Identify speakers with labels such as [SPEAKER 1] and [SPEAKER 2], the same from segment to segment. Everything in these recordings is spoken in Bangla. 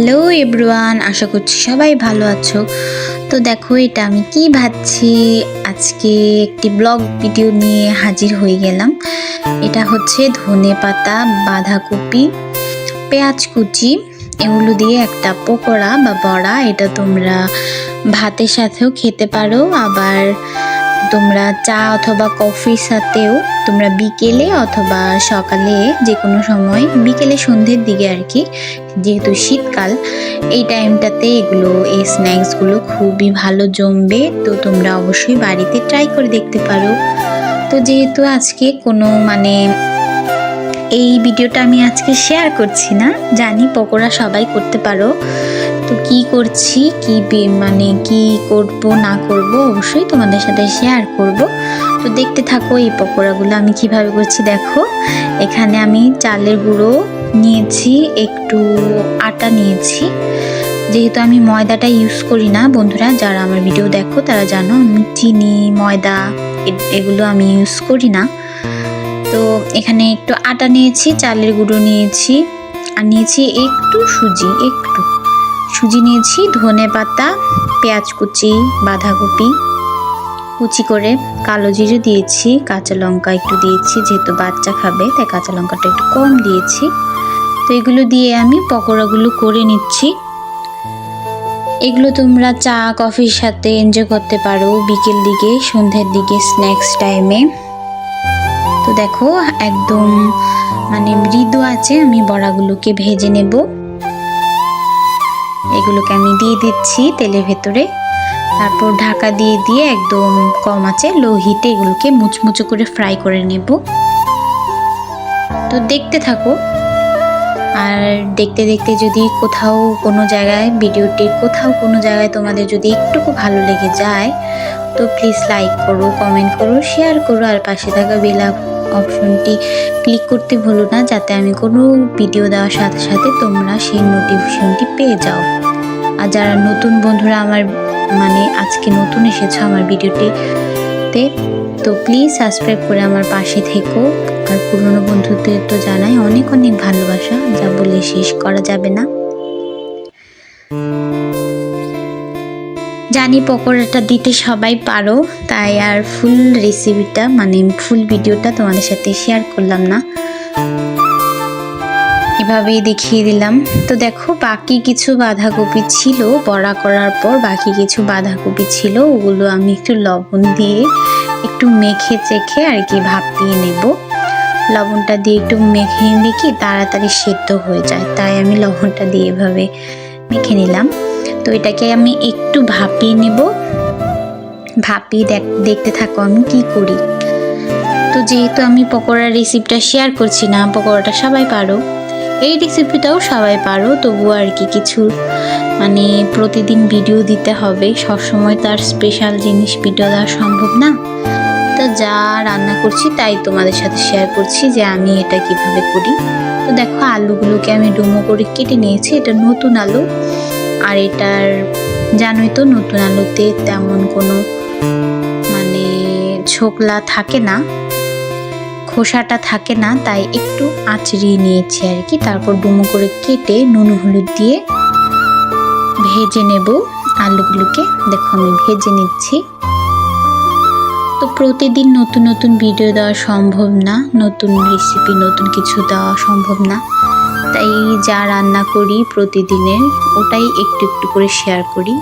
[SPEAKER 1] হ্যালো এভরিওয়ান, আশা করছি সবাই ভালো আছো। তো দেখো, এটা আমি কি ভাবছি? আজকে একটি ব্লগ ভিডিও নিয়ে হাজির হয়ে গেলাম। এটা হচ্ছে ধনে পাতা, বাঁধাকপি, পেঁয়াজ কুচি, এগুলো দিয়ে একটা পকোড়া বা বড়া। এটা তোমরা ভাতের সাথেও খেতে পারো, আবার তোমরা চা অথবা কফির সাথেও তোমরা বিকেলে অথবা সকালে যে কোনো সময়, বিকেলে সন্ধ্যের দিকে আর কি, যেহেতু শীতকাল, এই টাইমটাতে এগুলো, এই স্ন্যাক্সগুলো খুবই ভালো জমবে, তো তোমরা অবশ্যই বাড়িতে ট্রাই করে দেখতে পারো। তো যেহেতু আজকে কোনো মানে এই ভিডিওটা আমি আজকে শেয়ার করছি না, জানি পকোড়া সবাই করতে পারো। তো কি করছি, কি মানে কি করব, না করব অবশ্যই তোমাদের সাথে শেয়ার করব। তো দেখতে থাকো এই পকোড়াগুলো আমি কীভাবে করছি, দেখো। এখানে আমি চালের গুঁড়ো নিয়েছি, একটু আটা নিয়েছি। যেহেতু আমি ময়দাটা ইউজ করি না, বন্ধুরা, যারা আমার ভিডিও দেখো তারা জানো আমি চিনি, ময়দা এগুলো আমি ইউজ করি না। তো এখানে একটু আটা নিয়েছি, চালের গুঁড়ো নিয়েছি, আর নিয়েছি একটু সুজি, একটু। সুজি নিয়েছি, ধনে পাতা, পেঁয়াজ কুচি, বাঁধাকপি। কুচি করে কালো জিরে দিয়েছি, কাঁচা লঙ্কা একটু দিয়েছি, যেহেতু বাচ্চা খাবে, তাই কাঁচা লঙ্কাটা একটু কম দিয়েছি। তো এগুলো দিয়ে আমি পকোড়াগুলো করে নিচ্ছি। এগুলো তোমরা চা, কফির সাথে এনজয় করতে পারো বিকেল দিকে, সন্ধ্যের দিকে স্ন্যাক্স টাইমে তো দেখো, একদম মানে মৃদু আছে, আমি বড়াগুলোকে ভেজে নেব। এগুলোকে আমি দিয়ে দিচ্ছি তেলের ভেতরে। তারপর ঢাকা দিয়ে দিয়ে একদম কম আছে, লো হিটে এগুলোকে মুচমুচো করে ফ্রাই করে নেব। তো দেখতে থাকো। আর দেখতে দেখতে যদি কোথাও কোনো জায়গায় ভিডিওটি কোথাও কোনো জায়গায় তোমাদের যদি একটুকু ভালো লেগে যায়, তো প্লিজ লাইক করো কমেন্ট করো শেয়ার করো, আর পাশে থাকা বেল অপশনটি ক্লিক করতে ভুলো না, যাতে আমি কোনো ভিডিও দেওয়ার সাথে সাথে তোমরা সেই নোটিফিকেশনটি পেয়ে যাও। আর যারা নতুন বন্ধুরা আমার মানে আজকে নতুন এসেছ আমার ভিডিওটিতে, তো প্লিজ সাবস্ক্রাইব করে আমার পাশে থেকো। আর পুরনো বন্ধুদের তো জানাই অনেক অনেক ভালোবাসা, যা বলে শেষ করা যাবে না। জানি পকোড়াটা দিতে সবাই পারো, তাই আর ফুল রেসিপিটা মানে ফুল ভিডিওটা তোমাদের সাথে শেয়ার করলাম না। এভাবেই দেখিয়ে দিলাম। তো দেখো, বাকি কিছু বাঁধাকপি ছিল, বড়া করার পর বাকি কিছু বাঁধাকপি ছিল, ওগুলো আমি একটু লবণ দিয়ে একটু মেখে চেখে আর কি ভাপিয়ে নেব। লবণটা দিয়ে একটু মেখে নিলে কি তাড়াতাড়ি সেদ্ধ হয়ে যায়, তাই আমি লবণটা দিয়ে এভাবে মেখে নিলাম। তো এটাকে আমি একটু ভাপিয়ে নেব। ভাপিয়ে দেখ- দেখতে থাকো আমি কি করি। তো যেহেতু আমি পকোড়ার রেসিপিটা শেয়ার করছি না, পকোড়াটা সবাই পারো। এই রেসিপিটাও সবাই পারো তবু আর কি কিছু মানে প্রতিদিন ভিডিও দিতে হবে। সবসময় তার স্পেশাল জিনিস ভিডিও দেওয়া সম্ভব না। তো যা রান্না করছি তাই তোমাদের সাথে শেয়ার করছি যে আমি এটা কীভাবে করি। তো দেখো আলুগুলোকে আমি ডুমো করে কেটে নিয়েছি, এটা নতুন আলু। আর এটার, জানোই তো নতুন আলুতে তেমন কোনো মানে ছোকলা থাকে না। খোসাটা থাকে না, তাই একটু আঁচড়িয়ে নিয়েছি আর কি। তারপর ডুমো করে কেটে নুন হলুদ দিয়ে ভেজে নেব আলুগুলোকে। দেখো আমি ভেজে নিচ্ছি। তো প্রতিদিন নতুন নতুন ভিডিও দেওয়া সম্ভব না, নতুন রেসিপি নতুন কিছু দেওয়া সম্ভব না। তাই যা রান্না করি প্রতিদিনের, ওটাই একটু একটু করে শেয়ার করি।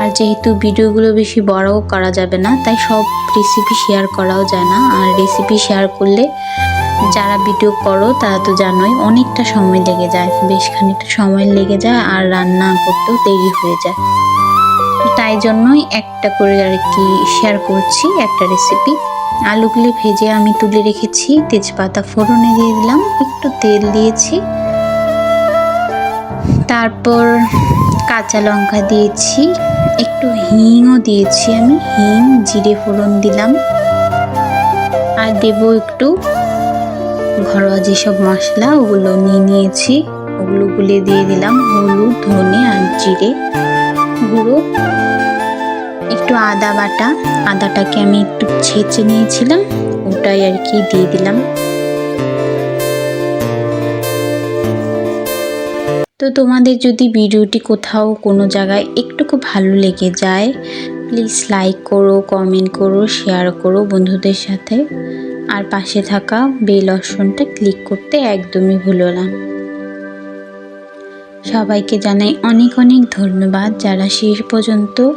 [SPEAKER 1] আর যেহেতু ভিডিওগুলো বেশি বড়ও করা যাবে না, তাই সব রেসিপি শেয়ার করাও যায় না। আর রেসিপি শেয়ার করলে যারা ভিডিও করো, তারা তো জানোই অনেকটা সময় লেগে যায়। বেশ খানিকটা সময় লেগে যায় আর রান্না করতেও দেরি হয়ে যায়। তো তাই জন্যই একটা করে আর কি শেয়ার করছি একটা রেসিপি আলুগুলি ভেজে আমি তুলে রেখেছি, তেজপাতা ফোড়নে দিয়ে দিলাম, একটু তেল দিয়েছি। তারপর কাঁচা লঙ্কা দিয়েছি একটু হিংও দিয়েছি আমি, হিং, জিরে ফোড়ন দিলাম। আর দেবো একটু ঘরোয়া যেসব মশলা, ওগুলো নিয়ে নিয়েছি। ওগুলো গুলে দিয়ে দিলাম, হলুদ, ধনে আর জিরে গুঁড়ো। একটু আদা বাটা, আদাটাকে আমি একটু ছেঁচে নিয়েছিলাম, ওটাই আর কি দিয়ে দিলাম। তো তোমাদের যদি ভিডিওটি কোথাও কোনো জায়গায় একটুকু ভালো লেগে যায় প্লিজ লাইক করো কমেন্ট করো শেয়ার করো বন্ধুদের সাথে। আর পাশে থাকা বেল অপশনটা ক্লিক করতে একদমই ভুলো না। সবাইকে জানাই অনেক অনেক ধন্যবাদ যারা শেষ পর্যন্ত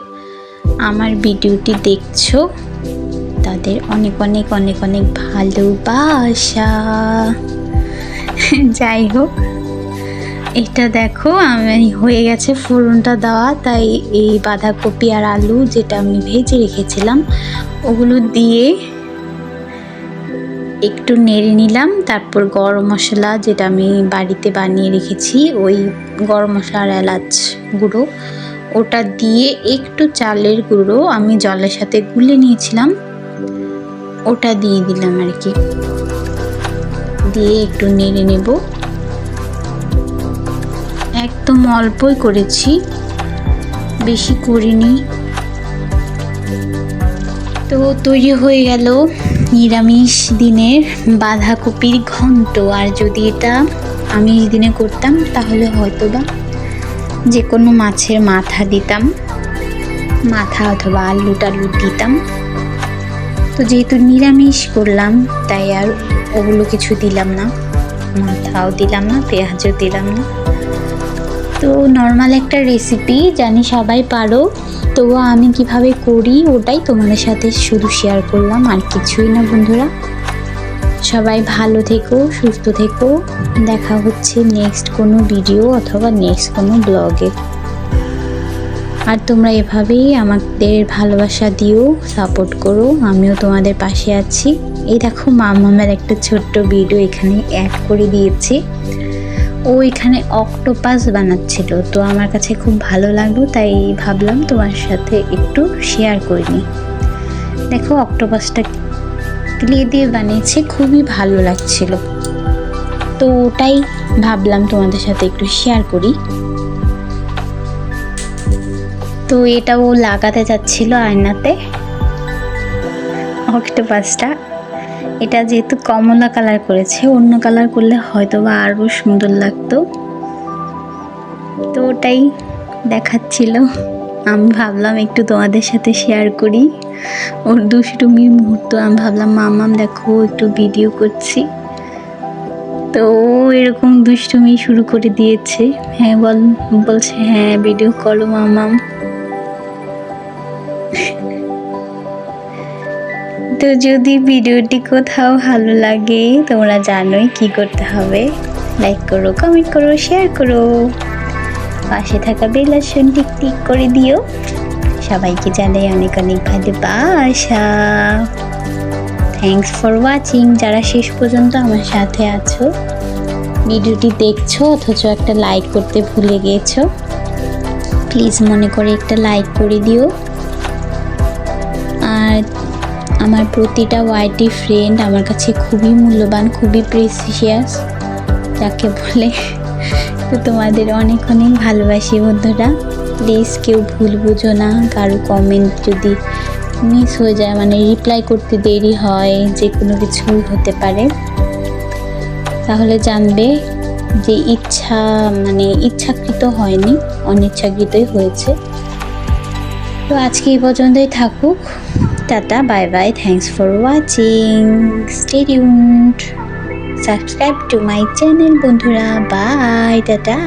[SPEAKER 1] আমার ভিডিওটি দেখছ। তাদের অনেক অনেক অনেক অনেক ভালোবাসা। যাই হোক। এটা দেখো, আমি হয়ে গেছে ফোড়নটা দেওয়া, তাই এই বাঁধাকপি আর আলু যেটা আমি ভেজে রেখেছিলাম, ওগুলো দিয়ে একটু নেড়ে নিলাম, তারপর গরম মশলা যেটা আমি বাড়িতে বানিয়ে রেখেছি, ওই গরম মশলা আর এলাচ গুঁড়ো, ওটা দিয়ে একটু চালের গুঁড়ো আমি জলের সাথে গুলে নিয়েছিলাম, ওটা দিয়ে দিলাম আর কি। দিয়ে একটু নেড়ে নেব। অল্পই করেছি। বেশি করিনি। তো তৈরি হয়ে গেল নিরামিষ দিনের বাঁধাকপির ঘন্ট। আর যদি এটা আমি দিনে করতাম, তাহলে হয়তো বা যে কোনো মাছের মাথা দিতাম, মাথা অথবা আলু টালু দিতাম। তো যেহেতু নিরামিষ করলাম, তাই আর ওগুলো কিছু দিলাম না, মাথাও দিলাম না, পেঁয়াজও দিলাম না। তো নর্মাল একটা রেসিপি জানি সবাই পারো। তবুও আমি কীভাবে করি, ওটাই তোমাদের সাথে শুধু শেয়ার করলাম, আর কিছুই না বন্ধুরা। সবাই ভালো থেকো, সুস্থ থেকো। দেখা হচ্ছে নেক্সট কোনো ভিডিও অথবা নেক্সট কোনো ব্লগে আর তোমরা এভাবেই আমাদের ভালোবাসা দিও সাপোর্ট করো, আমিও তোমাদের পাশে আছি। এই দেখো মামামের একটা ছোট্ট ভিডিও এখানে অ্যাড করে দিয়েছি। ও এখানে অক্টোপাস বানাচ্ছিল। তো আমার কাছে খুব ভালো লাগল, তাই ভাবলাম তোমার সাথে একটু শেয়ার করে নিই। দেখো, অক্টোপাসটা ক্লে দিয়ে বানিয়েছে, খুবই ভালো লাগছিল। তো ওটাই ভাবলাম তোমাদের সাথে একটু শেয়ার করি। তো এটা ও লাগাতে যাচ্ছিল আয়নাতে। অক্টোপাসটা এটা যেহেতু কমলা কালার করেছে, অন্য কালার করলে হয়তো বা আরও সুন্দর লাগতো। তো ওটাই দেখাচ্ছিল। আমি ভাবলাম একটু তোমাদের সাথে শেয়ার করি। ওর দুষ্টুমির মুহূর্ত, আমি ভাবলাম, মামাম, দেখো, একটু ভিডিও করছি। তো ও এরকম দুষ্টুমি শুরু করে দিয়েছে। হ্যাঁ বল, বলছে হ্যাঁ ভিডিও করো, মামাম। তো যদি ভিডিওটি কোথাও ভালো লাগে, তোমরা জানোই কি করতে হবে। লাইক করো কমেন্ট করো শেয়ার করো। পাশে থাকা বেলাসন টিক টিক করে দিও। সবাইকে জানাই অনেক অনেক ভালোবাসা। থ্যাংকস ফর ওয়াচিং যারা শেষ পর্যন্ত আমার সাথে আছো, ভিডিওটি দেখছ অথচ একটা লাইক করতে ভুলে গেছো প্লিজ মনে করে একটা লাইক করে দিও। আমার প্রতিটা ওয়াইটি ফ্রেন্ড আমার কাছে খুবই মূল্যবান, খুবই প্রেসিয়াস যাকে বলে, তো তোমাদের অনেক অনেক ভালোবাসি বন্ধুরা। প্লিজ কেউ ভুল বুঝো না, কারও কমেন্ট যদি মিস হয়ে যায় মানে রিপ্লাই করতে দেরি হয়, যে কোনো কিছু হতে পারে, তাহলে জানবে যে ইচ্ছা মানে ইচ্ছাকৃত হয়নি, অনিচ্ছাকৃতই হয়েছে। তো আজকে এই পর্যন্তই থাকুক। Tata bye bye thanks for watching stay tuned subscribe to my channel বন্ধুরা বাই টাটা